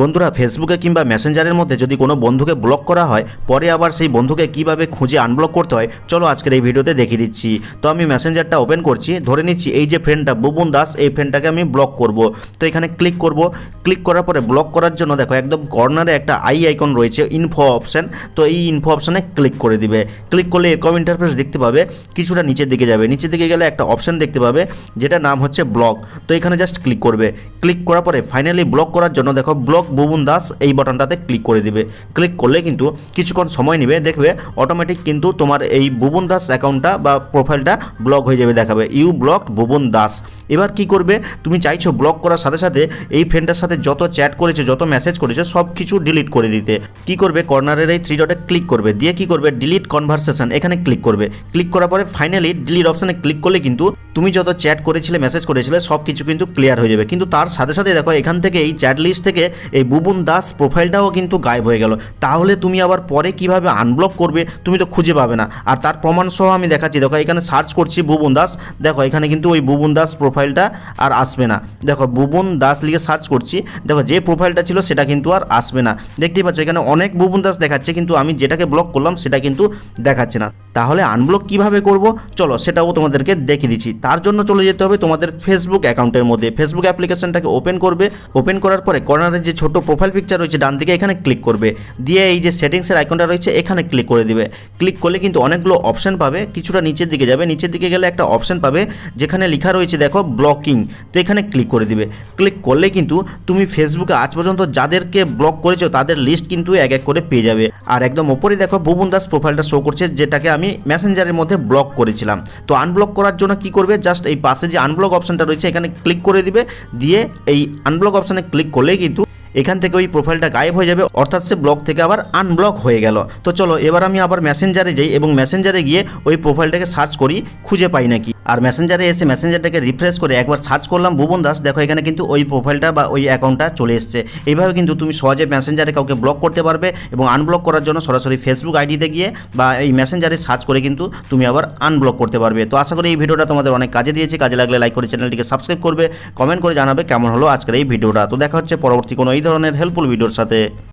বন্ধুরা ফেসবুকে কিংবা মেসেঞ্জারের মধ্যে যদি কোনো বন্ধুকে ব্লক করা হয়, পরে আবার সেই বন্ধুকে কীভাবে খুঁজে আনব্লক করতে হয়, চলো আজকের এই ভিডিওতে দেখিয়ে দিচ্ছি। তো আমি মেসেঞ্জারটা ওপেন করছি, ধরে নিচ্ছি এই যে ফ্রেন্ডটা বুবুন দাস, এই ফ্রেন্ডটাকে আমি ব্লক করব। তো এখানে ক্লিক করব। ক্লিক করার পরে ব্লক করার জন্য দেখো, একদম কর্নারে একটা আই আইকন রয়েছে ইনফো অপশান তো এই ইনফো অপশানে ক্লিক করে দিবে। ক্লিক করলে এরকম ইন্টারফেস দেখতে পাবে, কিছুটা নিচের দিকে যাবে। নিচের দিকে গেলে একটা অপশন দেখতে পাবে যেটা নাম হচ্ছে ব্লক তো এখানে জাস্ট ক্লিক করবে। ক্লিক করার পরে ফাইনালি ব্লক করার জন্য দেখো ব্লক বুবুন দাস এই বাটনটাতে ক্লিক করে দিবে। ক্লিক করলে কিন্তু কিছুক্ষণ সময় নেবে, দেখবে অটোমেটিক কিন্তু তোমার এই বুবুন দাস অ্যাকাউন্টটা বা প্রোফাইলটা ব্লক হয়ে যাবে, দেখাবে। You block Bubun Das. এবার কি করবে? তুমি চাইছো ব্লক করার সাথে সাথে এই ফ্রেন্ডটার সাথে যত চ্যাট করেছে, যত মেসেজ করেছে সব কিছু ডিলিট করে দিতে। কি করবে? কর্নারের এই থ্রি ডটে ক্লিক করবে। দিয়ে কি করবে? ডিলিট কনভারসেশন এখানে ক্লিক করবে। ক্লিক করার পরে ফাইনালি ডিলিট অপশানে ক্লিক করলে কিন্তু তুমি যত চ্যাট করেছিলে মেসেজ করেছিলে সব কিছু কিন্তু ক্লিয়ার হয়ে যাবে। কিন্তু তার সাথে সাথে দেখো, এখান থেকে এই চ্যাট লিস্ট থেকে এই বুবুন দাস প্রোফাইলটাও কিন্তু গায়েব হয়ে গেল। তাহলে তুমি আবার পরে কীভাবে আনব্লক করবে, তুমি তো খুঁজে পাবে না। আর তার প্রমাণ সহ আমি দেখাচ্ছি। দেখো, এখানে সার্চ করছি বুবুন দাস। দেখো, এখানে কিন্তু ওই বুবুন দাস প্রোফাইলটা আর আসবে না। দেখো, বুবুন দাস লিখে সার্চ করছি। দেখো, যে প্রোফাইলটা ছিল সেটা কিন্তু আর আসবে না। দেখতেই পাচ্ছ, এখানে অনেক বুবুন দাস দেখাচ্ছে, কিন্তু আমি যেটাকে ব্লক করলাম সেটা কিন্তু দেখাচ্ছে না। তাহলে আনব্লক কীভাবে করব? চলো সেটাও তোমাদেরকে দেখিয়ে দিচ্ছি। তার জন্য চলে যেতে হবে তোমাদের ফেসবুক অ্যাকাউন্টের মধ্যে। ফেসবুক অ্যাপ্লিকেশনটাকে ওপেন করবে। ওপেন করার পরে কর্নারে যে ছোট প্রোফাইল পিকচার রয়েছে, ডান দিকে এখানে ক্লিক করবে। দিয়ে এই যে সেটিংসের আইকনটা রয়েছে, এখানে ক্লিক করে দিবে। ক্লিক করলে কিন্তু অনেকগুলো অপশান পাবে। কিছুটা নিচের দিকে যাবে। নিচের দিকে গেলে একটা অপশান পাবে, যেখানে লেখা রয়েছে, দেখো ব্লকিং তো এখানে ক্লিক করে দিবে। ক্লিক করলে কিন্তু তুমি ফেসবুকে আজ পর্যন্ত যাদেরকে ব্লক করেছ, তাদের লিস্ট কিন্তু এক এক করে পেয়ে যাবে। আর একদম ওপরে দেখো, বুবুন দাস প্রোফাইলটা শো করছে, যেটাকে আমি মেসেঞ্জারের মধ্যে ব্লক করেছিলাম। তো আনব্লক করার জন্য কি করবে? জাস্ট এই পাশে যে আনব্লক অপশানটা রয়েছে, এখানে ক্লিক করে দিবে। দিয়ে এই আনব্লক অপশানে ক্লিক করলেই কিন্তু এখান থেকে ওই প্রোফাইলটা গায়েব হয়ে যাবে, অর্থাৎ সে ব্লক থেকে আবার আনব্লক হয়ে গেল। তো চলো, এবার আমি আবার মেসেঞ্জারে যাই এবং মেসেঞ্জারে গিয়ে ওই প্রোফাইলটাকে সার্চ করি, খুঁজে পাই নাকি। আর মেসেঞ্জারে এসে মেসেঞ্জারটাকে রিফ্রেশ করে একবার সার্চ করলাম ভুবন দাস, দেখো এখানে কিন্তু ওই প্রোফাইলটা বা ওই অ্যাকাউন্টটা চলে এসছে। এইভাবে কিন্তু তুমি সহজে মেসেঞ্জারে কাউকে ব্লক করতে পারবে এবং আনব্লক করার জন্য সরাসরি ফেসবুক আইডিতে গিয়ে বা এই মেসেঞ্জারে সার্চ করে কিন্তু তুমি আবার আনব্লক করতে পারবে। তো আশা করি এই ভিডিওটা তোমাদের অনেক কাজে দিয়েছে। কাজে লাগলে লাইক করে চ্যানেলটিকে সাবস্ক্রাইব করবে। কমেন্ট করে জানাবে কেমন হলো আজকের এই ভিডিওটা। তো দেখা হচ্ছে পরবর্তী কোনো এই ধরনের হেল্পফুল ভিডিওর সাথে